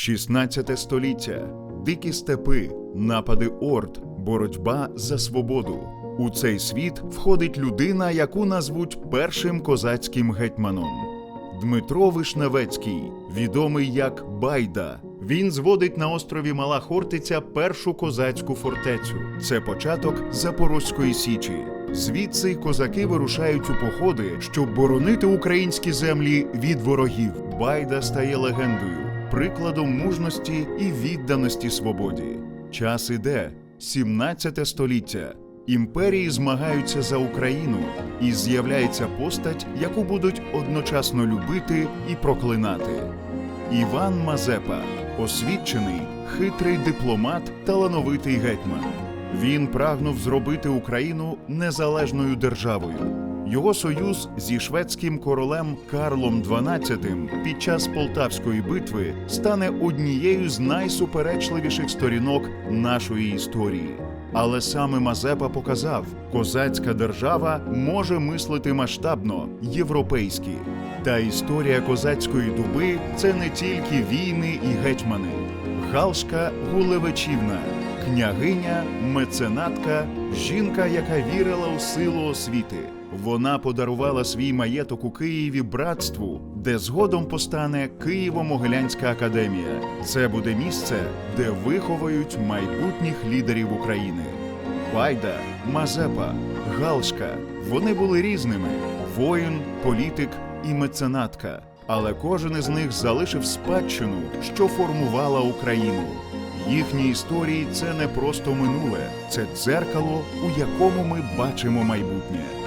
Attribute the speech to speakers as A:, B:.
A: 16 століття, дикі степи, напади орд, боротьба за свободу. У цей світ входить людина, яку назвуть першим козацьким гетьманом. Дмитро Вишневецький, відомий як Байда. Він зводить на острові Мала Хортиця першу козацьку фортецю. Це початок Запорозької січі. Звідси козаки вирушають у походи, щоб боронити українські землі від ворогів. Байда стає легендою, прикладом мужності і відданості свободі. Час іде 17 століття. Імперії змагаються за Україну, і з'являється постать, яку будуть одночасно любити і проклинати. Іван Мазепа освічений, хитрий дипломат, талановитий гетьман. Він прагнув зробити Україну незалежною державою. Його союз зі шведським королем Карлом XII під час Полтавської битви стане однією з найсуперечливіших сторінок нашої історії. Але саме Мазепа показав, козацька держава може мислити масштабно, європейськи. Та історія козацької дуби це не тільки війни і гетьмани. Галшка Гулевичівна, княгиня, меценатка, жінка, яка вірила у силу освіти. Вона подарувала свій маєток у Києві братству, де згодом постане Києво-Могилянська академія. Це буде місце, де виховують майбутніх лідерів України. Байда, Мазепа, Галшка. Вони були різними: воїн, політик і меценатка. Але кожен із них залишив спадщину, що формувала Україну. Їхні історії це не просто минуле, це дзеркало, у якому ми бачимо майбутнє.